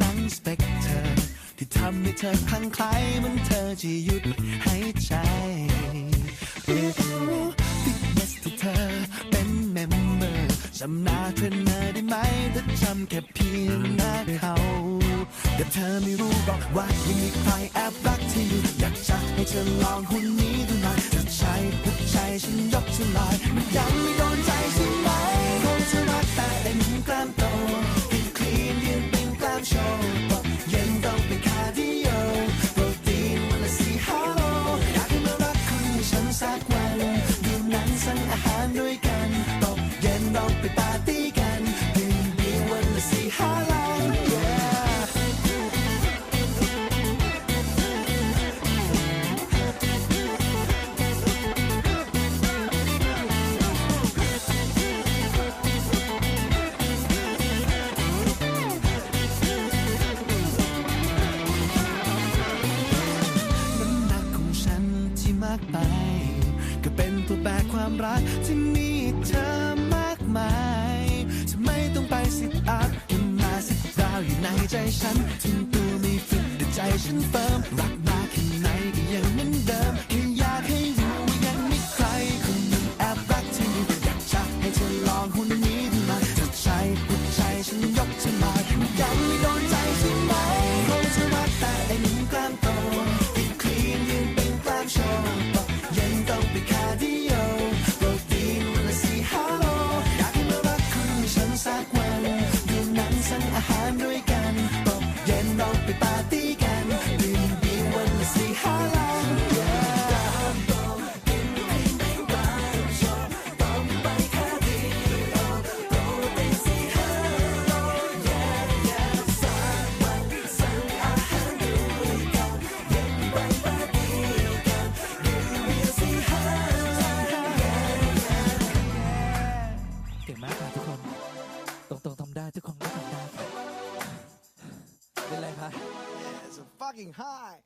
นั่งสเปกเธอที่ทำให้เธอคลั่งไคล้เหมันเธอจะหยุดหายใจเรียกรู้ฟิตเนสที่เธอเป็นเมมเบอร์จำหน้าเทรนเนอร์ได้ไหมถ้าจำแค่เพียงหน้าเขาแต่เธอไม่รู้หรอกว่ายังมีใครแอบรักเธออยู่อยากจะให้เธอลองหุ่นนี้ดูหน่อยถ้าใช่หัวใจฉันยกเธอลอยมันยังไม่โดนใจใช่ ไปปาร์ตี้กันดื่มเบียร์วันละสี่ห้าลัง yeah น้ำหนักของฉันที่มากไป ก็เป็นตัวแบกความรักที่มีเธอมา มายจะไม่ต้องไปสิบอัพยังมาสิบดาวอยู่ในใจฉันถึงตัวไม่ฟิตแต่ใจฉันเฟิร์มรัก มากค่ะทุกคน ตรงๆทำได้ทุกคนก็ทำได้ค่ะเป็นไรคะ It's a fucking high